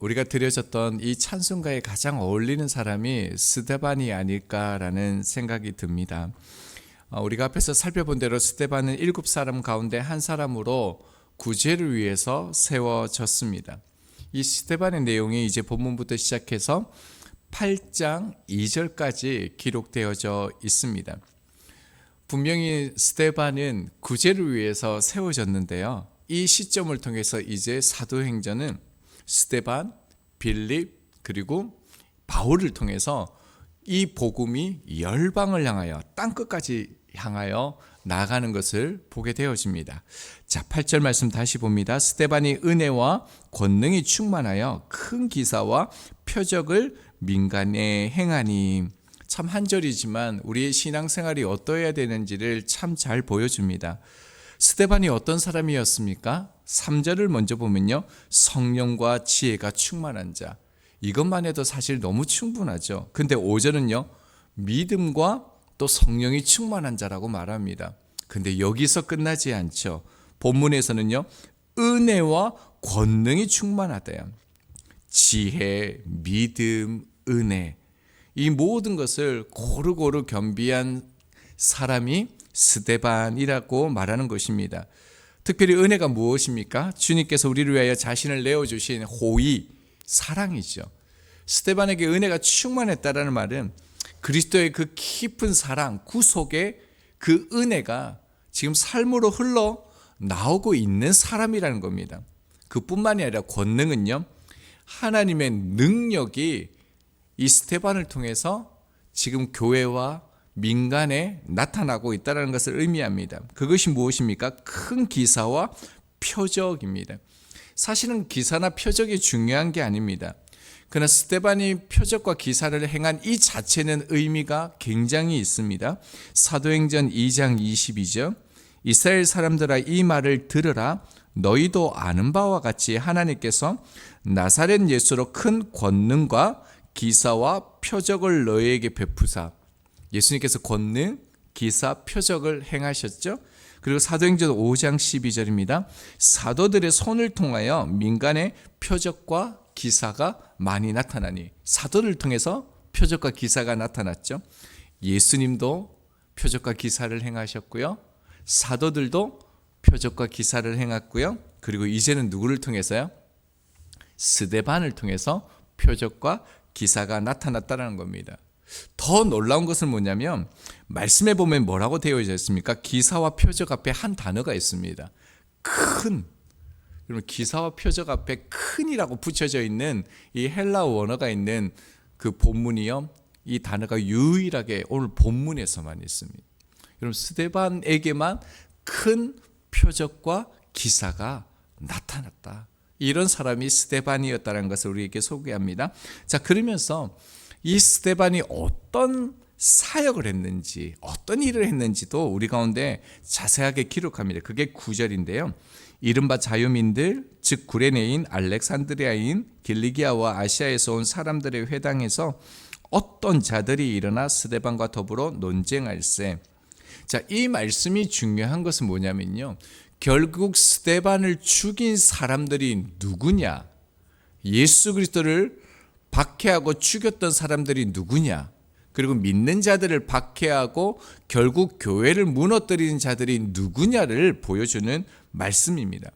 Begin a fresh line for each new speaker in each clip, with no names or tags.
우리가 드려졌던 이 찬송가에 가장 어울리는 사람이 스테반이 아닐까라는 생각이 듭니다. 어, 우리가 앞에서 살펴본 대로 스테반은 일곱 사람 가운데 한 사람으로 구제를 위해서 세워졌습니다. 이 스테반의 내용이 이제 본문부터 시작해서 8장 2절까지 기록되어져 있습니다. 분명히 스테반은 구제를 위해서 세워졌는데요. 이 시점을 통해서 이제 사도행전은 스테반, 빌립 그리고 바울을 통해서 이 복음이 열방을 향하여 땅 끝까지 향하여 나아가는 것을 보게 되어집니다. 자, 8절 말씀 다시 봅니다. 스테반이 은혜와 권능이 충만하여 큰 기사와 표적을 민간에 행하니 참 한절이지만 우리의 신앙생활이 어떠해야 되는지를 참 잘 보여줍니다. 스테반이 어떤 사람이었습니까? 3절을 먼저 보면요. 성령과 지혜가 충만한 자. 이것만 해도 사실 너무 충분하죠. 근데 5절은요. 믿음과 또 성령이 충만한 자라고 말합니다. 근데 여기서 끝나지 않죠. 본문에서는요. 은혜와 권능이 충만하대요. 지혜, 믿음, 은혜. 이 모든 것을 고루고루 겸비한 사람이 스데반이라고 말하는 것입니다. 특별히 은혜가 무엇입니까? 주님께서 우리를 위하여 자신을 내어주신 호의, 사랑이죠. 스테반에게 은혜가 충만했다라는 말은 그리스도의 그 깊은 사랑, 구속의 그 은혜가 지금 삶으로 흘러 나오고 있는 사람이라는 겁니다. 그뿐만이 아니라 권능은요, 하나님의 능력이 이 스테반을 통해서 지금 교회와 민간에 나타나고 있다는 것을 의미합니다. 그것이 무엇입니까? 큰 기사와 표적입니다. 사실은 기사나 표적이 중요한 게 아닙니다. 그러나 스테반이 표적과 기사를 행한 이 자체는 의미가 굉장히 있습니다. 사도행전 2장 22절 이스라엘 사람들아 이 말을 들으라 너희도 아는 바와 같이 하나님께서 나사렛 예수로 큰 권능과 기사와 표적을 너희에게 베푸사 예수님께서 권능, 기사, 표적을 행하셨죠. 그리고 사도행전 5장 12절입니다. 사도들의 손을 통하여 민간의 표적과 기사가 많이 나타나니 사도를 통해서 표적과 기사가 나타났죠. 예수님도 표적과 기사를 행하셨고요. 사도들도 표적과 기사를 행했고요. 그리고 이제는 누구를 통해서요? 스데반을 통해서 표적과 기사가 나타났다는 겁니다. 더 놀라운 것은 뭐냐면 말씀에 보면 뭐라고 되어 있습니까? 기사와 표적 앞에 한 단어가 있습니다. 큰. 그러면 기사와 표적 앞에 큰이라고 붙여져 있는 이 헬라어 원어가 있는 그 본문이요. 이 단어가 유일하게 오늘 본문에서만 있습니다. 여러분 스데반에게만 큰 표적과 기사가 나타났다. 이런 사람이 스데반이었다는 것을 우리에게 소개합니다. 자, 그러면서 이 스테반이 어떤 사역을 했는지 어떤 일을 했는지도 우리 가운데 자세하게 기록합니다. 그게 구절인데요 이른바 자유민들 즉 구레네인 알렉산드리아인 길리기아와 아시아에서 온 사람들의 회당에서 어떤 자들이 일어나 스데반과 더불어 논쟁할세. 자, 이 말씀이 중요한 것은 뭐냐면요. 결국 스데반을 죽인 사람들이 누구냐? 예수 그리스도를 박해하고 죽였던 사람들이 누구냐? 그리고 믿는 자들을 박해하고 결국 교회를 무너뜨리는 자들이 누구냐를 보여주는 말씀입니다.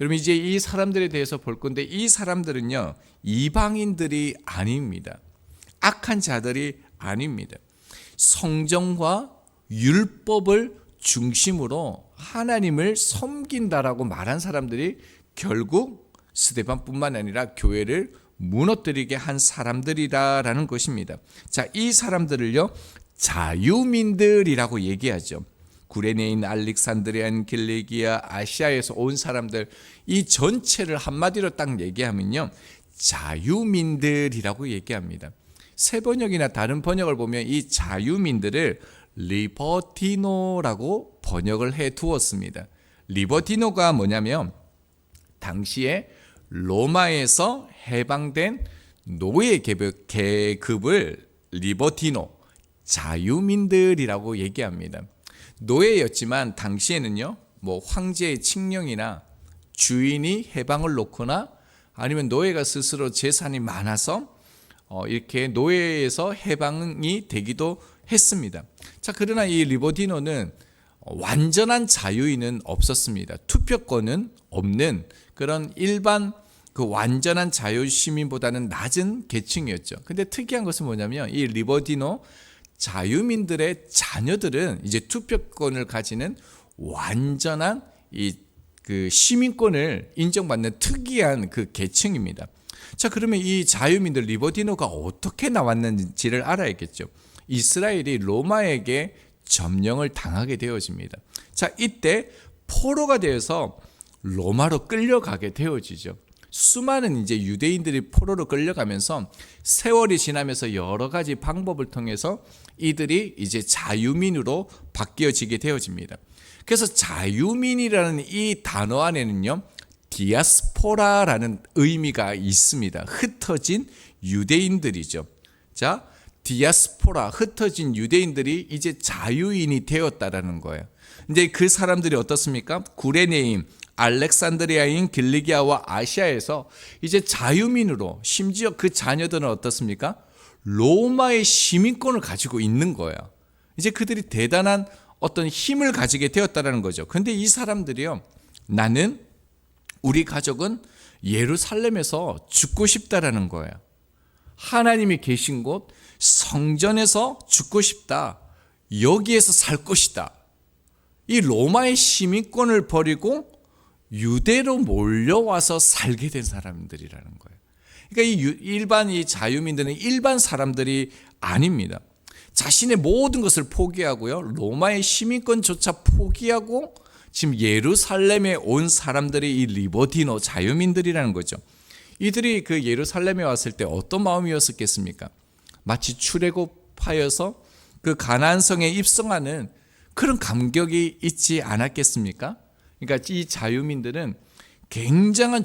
여러분 이제 이 사람들에 대해서 볼 건데 이 사람들은요 이방인들이 아닙니다. 악한 자들이 아닙니다. 성정과 율법을 중심으로 하나님을 섬긴다라고 말한 사람들이 결국 스데반뿐만 아니라 교회를 무너뜨리게 한 사람들이다라는 것입니다. 자, 이 사람들을요, 자유민들이라고 얘기하죠. 구레네인, 알렉산드리안, 길리기아, 아시아에서 온 사람들 이 전체를 한마디로 딱 얘기하면요. 자유민들이라고 얘기합니다. 새 번역이나 다른 번역을 보면 이 자유민들을 리버티노라고 번역을 해 두었습니다. 리버티노가 뭐냐면 당시에 로마에서 해방된 노예 계급을 리버티노 자유민들이라고 얘기합니다. 노예였지만 당시에는요, 뭐 황제의 칙령이나 주인이 해방을 놓거나 아니면 노예가 스스로 재산이 많아서 어, 이렇게 노예에서 해방이 되기도 했습니다. 자, 그러나 이 리버디노는 완전한 자유인은 없었습니다. 투표권은 없는 그런 일반 그 완전한 자유 시민보다는 낮은 계층이었죠. 근데 특이한 것은 뭐냐면 이 리버디노 자유민들의 자녀들은 이제 투표권을 가지는 완전한 이 그 시민권을 인정받는 특이한 그 계층입니다. 자, 그러면 이 자유민들 리버디노가 어떻게 나왔는지를 알아야겠죠. 이스라엘이 로마에게 점령을 당하게 되어집니다. 자, 이때 포로가 되어서 로마로 끌려가게 되어지죠. 수많은 이제 유대인들이 포로로 끌려가면서 세월이 지나면서 여러 가지 방법을 통해서 이들이 이제 자유민으로 바뀌어지게 되어집니다. 그래서 자유민이라는 이 단어 안에는요, 디아스포라라는 의미가 있습니다. 흩어진 유대인들이죠. 자, 디아스포라, 흩어진 유대인들이 이제 자유인이 되었다라는 거예요. 이제 그 사람들이 어떻습니까? 구레네임, 알렉산드리아인 길리기아와 아시아에서 이제 자유민으로 심지어 그 자녀들은 어떻습니까? 로마의 시민권을 가지고 있는 거예요. 이제 그들이 대단한 어떤 힘을 가지게 되었다라는 거죠. 근데 이 사람들이요. 나는 우리 가족은 예루살렘에서 죽고 싶다라는 거예요. 하나님이 계신 곳 성전에서 죽고 싶다. 여기에서 살 것이다. 이 로마의 시민권을 버리고 유대로 몰려와서 살게 된 사람들이라는 거예요. 그러니까 이 일반 이 자유민들은 일반 사람들이 아닙니다. 자신의 모든 것을 포기하고요. 로마의 시민권조차 포기하고 지금 예루살렘에 온 사람들이 이 리버디노 자유민들이라는 거죠. 이들이 그 예루살렘에 왔을 때 어떤 마음이었었겠습니까? 마치 출애굽하여서 그 가나안 성에 입성하는 그런 감격이 있지 않았겠습니까? 그러니까 이 자유민들은 굉장한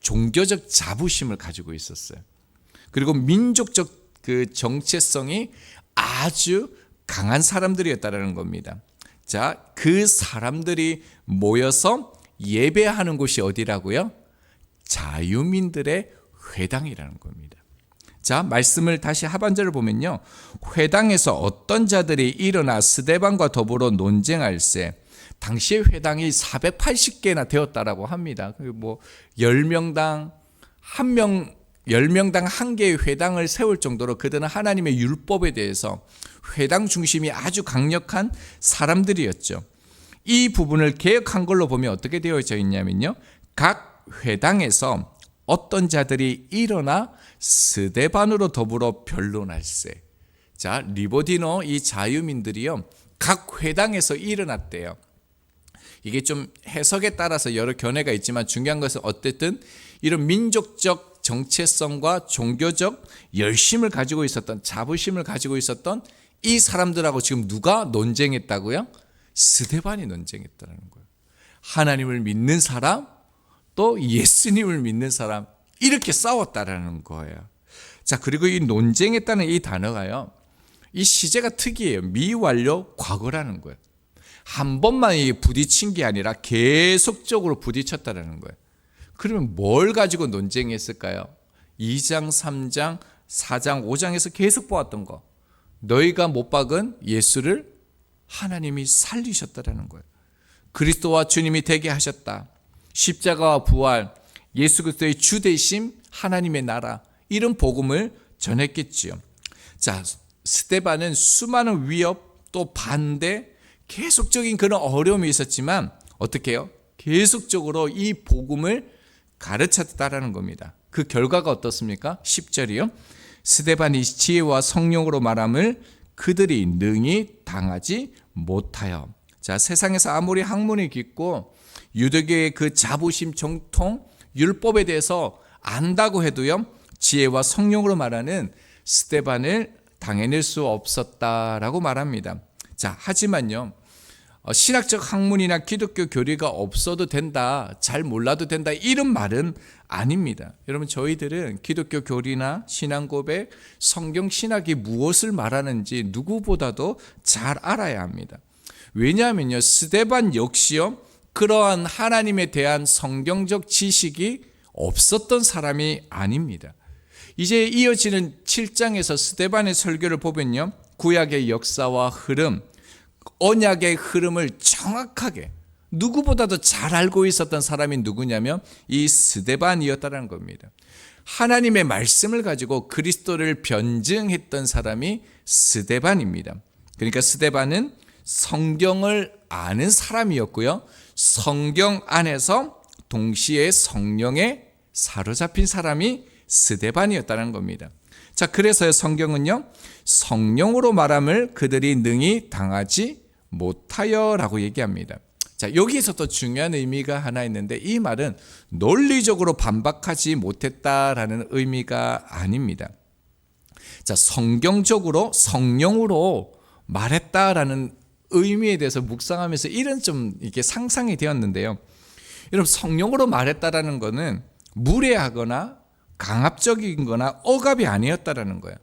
종교적 자부심을 가지고 있었어요. 그리고 민족적 그 정체성이 아주 강한 사람들이었다라는 겁니다. 자, 그 사람들이 모여서 예배하는 곳이 어디라고요? 자유민들의 회당이라는 겁니다. 자, 말씀을 다시 하반절을 보면요. 회당에서 어떤 자들이 일어나 스데반과 더불어 논쟁할세. 당시의 회당이 480개나 되었다라고 합니다. 뭐 10명당 한 명, 10명당 한 개의 회당을 세울 정도로 그들은 하나님의 율법에 대해서 회당 중심이 아주 강력한 사람들이었죠. 이 부분을 개혁한 걸로 보면 어떻게 되어져 있냐면요. 각 회당에서 어떤 자들이 일어나 스데반으로 더불어 변론할세. 자, 리보디노 이 자유민들이요. 각 회당에서 일어났대요. 이게 좀 해석에 따라서 여러 견해가 있지만 중요한 것은 어쨌든 이런 민족적 정체성과 종교적 열심을 가지고 있었던 자부심을 가지고 있었던 이 사람들하고 지금 누가 논쟁했다고요? 스데반이 논쟁했다는 거예요. 하나님을 믿는 사람 또 예수님을 믿는 사람 이렇게 싸웠다라는 거예요. 자, 그리고 이 논쟁했다는 이 단어가요. 이 시제가 특이해요. 미완료 과거라는 거예요. 한 번만 부딪힌 게 아니라 계속적으로 부딪혔다라는 거예요. 그러면 뭘 가지고 논쟁했을까요? 2장, 3장, 4장, 5장에서 계속 보았던 거. 너희가 못 박은 예수를 하나님이 살리셨다라는 거예요. 그리스도와 주님이 되게 하셨다. 십자가와 부활, 예수 그리스도의 주 되심, 하나님의 나라 이런 복음을 전했겠지요. 자, 스테반은 수많은 위협 또 반대 계속적인 그런 어려움이 있었지만 어떻게 해요? 계속적으로 이 복음을 가르쳤다라는 겁니다. 그 결과가 어떻습니까? 10절이요. 스데반이 지혜와 성령으로 말함을 그들이 능히 당하지 못하여. 자, 세상에서 아무리 학문이 깊고 유대교의 그 자부심 정통 율법에 대해서 안다고 해도요. 지혜와 성령으로 말하는 스테반을 당해낼 수 없었다라고 말합니다. 자, 하지만요. 어, 신학적 학문이나 기독교 교리가 없어도 된다, 잘 몰라도 된다, 이런 말은 아닙니다. 여러분, 저희들은 기독교 교리나 신앙 고백, 성경 신학이 무엇을 말하는지 누구보다도 잘 알아야 합니다. 왜냐하면요, 스데반 역시요, 그러한 하나님에 대한 성경적 지식이 없었던 사람이 아닙니다. 이제 이어지는 7장에서 스테반의 설교를 보면요. 구약의 역사와 흐름, 언약의 흐름을 정확하게 누구보다도 잘 알고 있었던 사람이 누구냐면 이 스데반이었다는 겁니다. 하나님의 말씀을 가지고 그리스도를 변증했던 사람이 스데반입니다. 그러니까 스데반은 성경을 아는 사람이었고요. 성경 안에서 동시에 성령에 사로잡힌 사람이 스데반이었다는 겁니다. 자, 그래서 성경은요, 성령으로 말함을 그들이 능히 당하지 못하여 라고 얘기합니다. 자, 여기에서 또 중요한 의미가 하나 있는데 이 말은 논리적으로 반박하지 못했다라는 의미가 아닙니다. 자, 성경적으로 성령으로 말했다라는 의미에 대해서 묵상하면서 이런 좀 이게 상상이 되었는데요. 여러분 성령으로 말했다라는 것은 무례하거나 강압적인 거나 억압이 아니었다라는 거예요.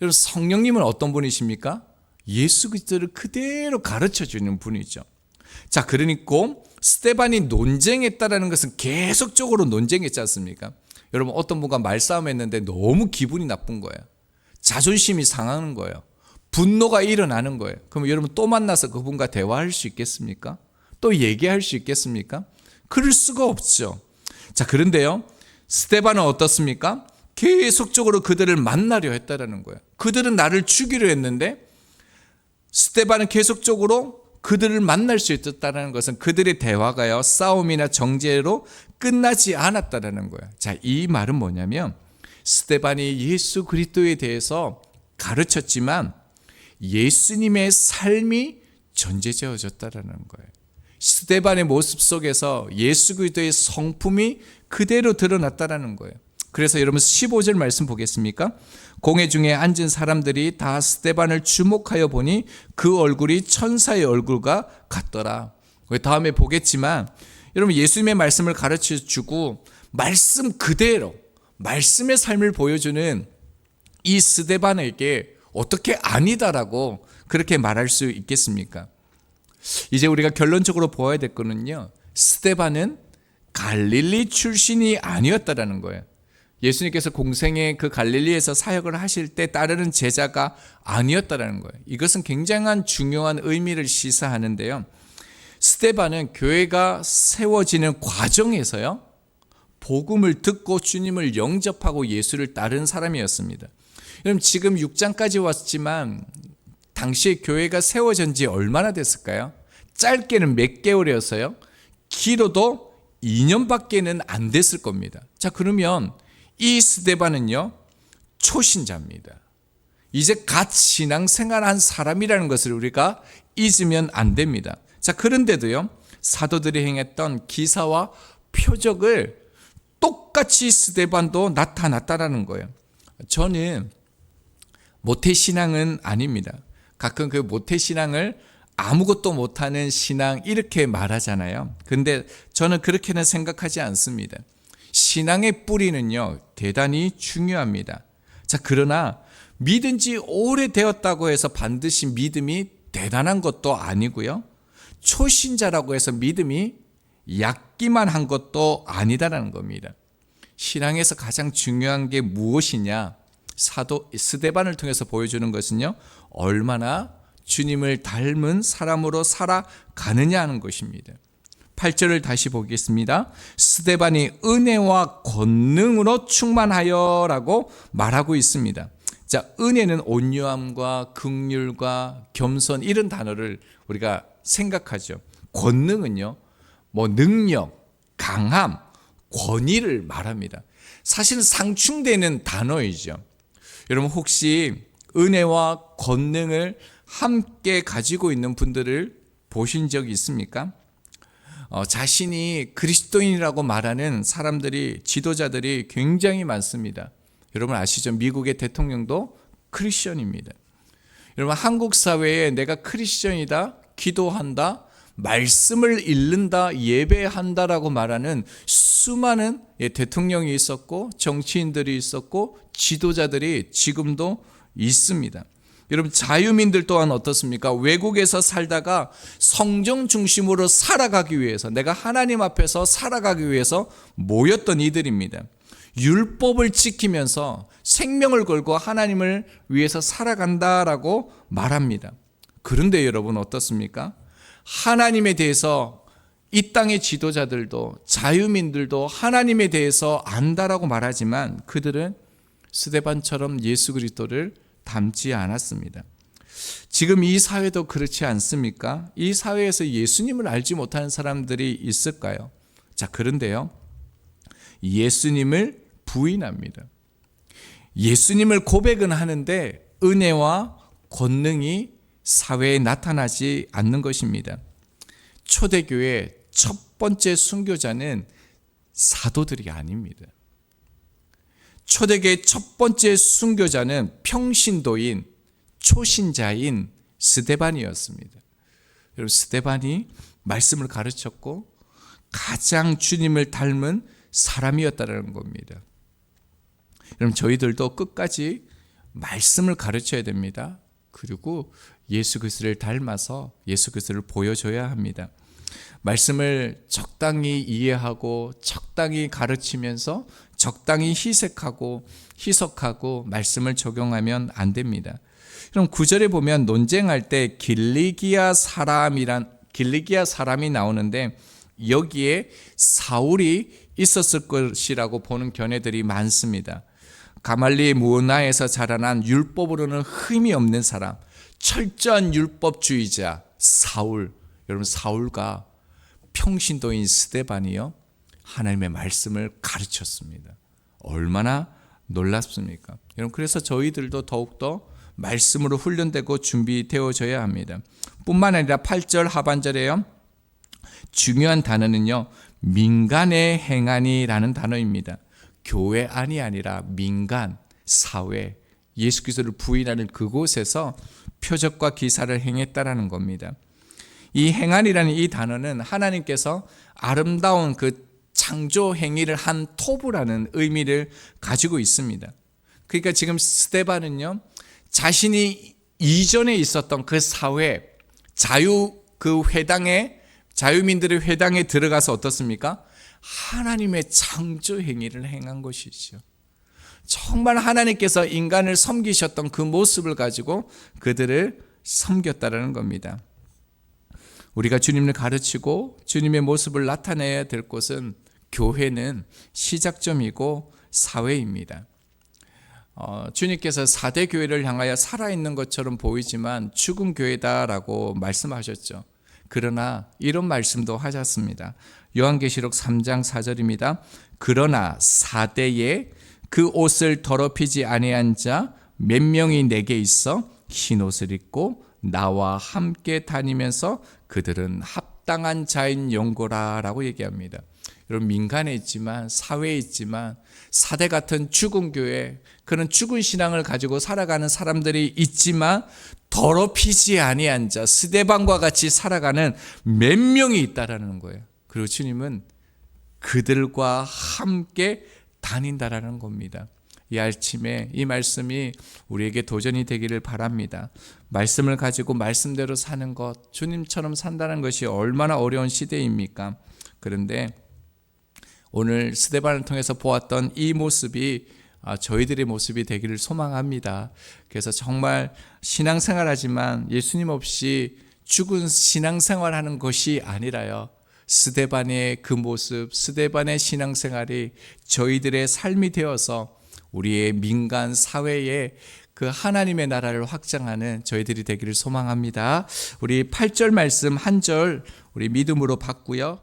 여러분 성령님은 어떤 분이십니까? 예수 그리스도를 그대로 가르쳐 주는 분이죠. 자, 그러니까 스테반이 논쟁했다라는 것은 계속적으로 논쟁했지 않습니까? 여러분 어떤 분과 말싸움했는데 너무 기분이 나쁜 거예요. 자존심이 상하는 거예요. 분노가 일어나는 거예요. 그럼 여러분 또 만나서 그분과 대화할 수 있겠습니까? 또 얘기할 수 있겠습니까? 그럴 수가 없죠. 자, 그런데요. 스테반은 어떻습니까? 계속적으로 그들을 만나려 했다라는 거예요. 그들은 나를 죽이려 했는데 스테반은 계속적으로 그들을 만날 수 있었다는 것은 그들의 대화가요 싸움이나 정죄로 끝나지 않았다라는 거예요. 자, 이 말은 뭐냐면 스테반이 예수 그리스도에 대해서 가르쳤지만 예수님의 삶이 전제되어졌다라는 거예요. 스테반의 모습 속에서 예수 그리스도의 성품이 그대로 드러났다라는 거예요. 그래서 여러분 15절 말씀 보겠습니까? 공회 중에 앉은 사람들이 다 스테반을 주목하여 보니 그 얼굴이 천사의 얼굴과 같더라. 다음에 보겠지만 여러분 예수님의 말씀을 가르쳐 주고 말씀 그대로 말씀의 삶을 보여주는 이 스데반에게 어떻게 아니다라고 그렇게 말할 수 있겠습니까? 이제 우리가 결론적으로 보아야 될 거는요. 스데반은 갈릴리 출신이 아니었다라는 거예요. 예수님께서 공생의 그 갈릴리에서 사역을 하실 때 따르는 제자가 아니었다라는 거예요. 이것은 굉장한 중요한 의미를 시사하는데요. 스테반은 교회가 세워지는 과정에서요. 복음을 듣고 주님을 영접하고 예수를 따른 사람이었습니다. 여러분 지금 6장까지 왔지만 당시에 교회가 세워진 지 얼마나 됐을까요? 짧게는 몇 개월이었어요. 길어도 2년밖에는 안 됐을 겁니다. 자, 그러면 이 스데반은요, 초신자입니다. 이제 갓 신앙 생활한 사람이라는 것을 우리가 잊으면 안 됩니다. 자, 그런데도요, 사도들이 행했던 기사와 표적을 똑같이 스데반도 나타났다라는 거예요. 저는 모태신앙은 아닙니다. 가끔 그 모태신앙을 아무것도 못하는 신앙 이렇게 말하잖아요. 근데 저는 그렇게는 생각하지 않습니다. 신앙의 뿌리는요, 대단히 중요합니다. 자, 그러나 믿은 지 오래되었다고 해서 반드시 믿음이 대단한 것도 아니고요. 초신자라고 해서 믿음이 얕기만 한 것도 아니다라는 겁니다. 신앙에서 가장 중요한 게 무엇이냐? 사도 스데반을 통해서 보여주는 것은요, 얼마나 주님을 닮은 사람으로 살아가느냐 하는 것입니다. 8절을 다시 보겠습니다. 스데반이 은혜와 권능으로 충만하여 라고 말하고 있습니다. 자, 은혜는 온유함과 극률과 겸손 이런 단어를 우리가 생각하죠. 권능은요. 뭐 능력, 강함, 권위를 말합니다. 사실은 상충되는 단어이죠. 여러분 혹시 은혜와 권능을 함께 가지고 있는 분들을 보신 적 있습니까? 어, 자신이 그리스도인이라고 말하는 사람들이 지도자들이 굉장히 많습니다. 여러분 아시죠? 미국의 대통령도 크리스천입니다. 여러분 한국 사회에 내가 크리스천이다, 기도한다, 말씀을 읽는다, 예배한다라고 말하는 수많은 예, 대통령이 있었고 정치인들이 있었고 지도자들이 지금도 있습니다. 여러분 자유민들 또한 어떻습니까? 외국에서 살다가 성정 중심으로 살아가기 위해서 내가 하나님 앞에서 살아가기 위해서 모였던 이들입니다. 율법을 지키면서 생명을 걸고 하나님을 위해서 살아간다라고 말합니다. 그런데 여러분 어떻습니까? 하나님에 대해서 이 땅의 지도자들도 자유민들도 하나님에 대해서 안다라고 말하지만 그들은 스데반처럼 예수 그리스도를 닮지 않았습니다. 지금 이 사회도 그렇지 않습니까? 이 사회에서 예수님을 알지 못하는 사람들이 있을까요? 자, 그런데요. 예수님을 부인합니다. 예수님을 고백은 하는데 은혜와 권능이 사회에 나타나지 않는 것입니다. 초대교회 첫 번째 순교자는 사도들이 아닙니다. 초대교회 첫 번째 순교자는 평신도인 초신자인 스데반이었습니다. 여러분 스데반이 말씀을 가르쳤고 가장 주님을 닮은 사람이었다는 겁니다. 여러분 저희들도 끝까지 말씀을 가르쳐야 됩니다. 그리고 예수 그리스도를 닮아서 예수 그리스도를 보여줘야 합니다. 말씀을 적당히 이해하고 적당히 가르치면서 적당히 희색하고 희석하고 말씀을 적용하면 안 됩니다. 그럼 구절에 보면 논쟁할 때 길리기아 사람이란 길리기아 사람이 나오는데 여기에 사울이 있었을 것이라고 보는 견해들이 많습니다. 가말리 문화에서 자라난 율법으로는 흠이 없는 사람, 철저한 율법주의자 사울. 여러분 사울과 평신도인 스데반이요 하나님의 말씀을 가르쳤습니다. 얼마나 놀랍습니까? 여러분 그래서 저희들도 더욱더 말씀으로 훈련되고 준비되어져야 합니다. 뿐만 아니라 8절 하반절에요. 중요한 단어는요. 민간의 행안이라는 단어입니다. 교회 안이 아니라 민간, 사회, 예수 그리스도를 부인하는 그곳에서 표적과 기사를 행했다라는 겁니다. 이 행안이라는 이 단어는 하나님께서 아름다운 그 창조 행위를 한 토부라는 의미를 가지고 있습니다. 그러니까 지금 스테반은요, 자신이 이전에 있었던 그 사회, 자유 그 회당에, 자유민들의 회당에 들어가서 어떻습니까? 하나님의 창조 행위를 행한 것이죠. 정말 하나님께서 인간을 섬기셨던 그 모습을 가지고 그들을 섬겼다라는 겁니다. 우리가 주님을 가르치고 주님의 모습을 나타내야 될 곳은 교회는 시작점이고 사회입니다. 어, 주님께서 4대 교회를 향하여 살아있는 것처럼 보이지만 죽은 교회다라고 말씀하셨죠. 그러나 이런 말씀도 하셨습니다. 요한계시록 3장 4절입니다. 그러나 4대에 그 옷을 더럽히지 아니한 자 몇 명이 내게 있어 흰 옷을 입고 나와 함께 다니면서 그들은 합당한 자인 영고라라고 얘기합니다. 여러분 민간에 있지만 사회에 있지만 사대 같은 죽은 교회 그런 죽은 신앙을 가지고 살아가는 사람들이 있지만 더럽히지 아니한 자 스데반과 같이 살아가는 몇 명이 있다라는 거예요. 그리고 주님은 그들과 함께 다닌다라는 겁니다. 이 아침에 이 말씀이 우리에게 도전이 되기를 바랍니다. 말씀을 가지고 말씀대로 사는 것, 주님처럼 산다는 것이 얼마나 어려운 시대입니까? 그런데 오늘 스데반을 통해서 보았던 이 모습이 아, 저희들의 모습이 되기를 소망합니다. 그래서 정말 신앙생활 하지만 예수님 없이 죽은 신앙생활 하는 것이 아니라요. 스데반의 그 모습, 스데반의 신앙생활이 저희들의 삶이 되어서 우리의 민간 사회에 그 하나님의 나라를 확장하는 저희들이 되기를 소망합니다. 우리 8절 말씀 한 절 우리 믿음으로 받고요.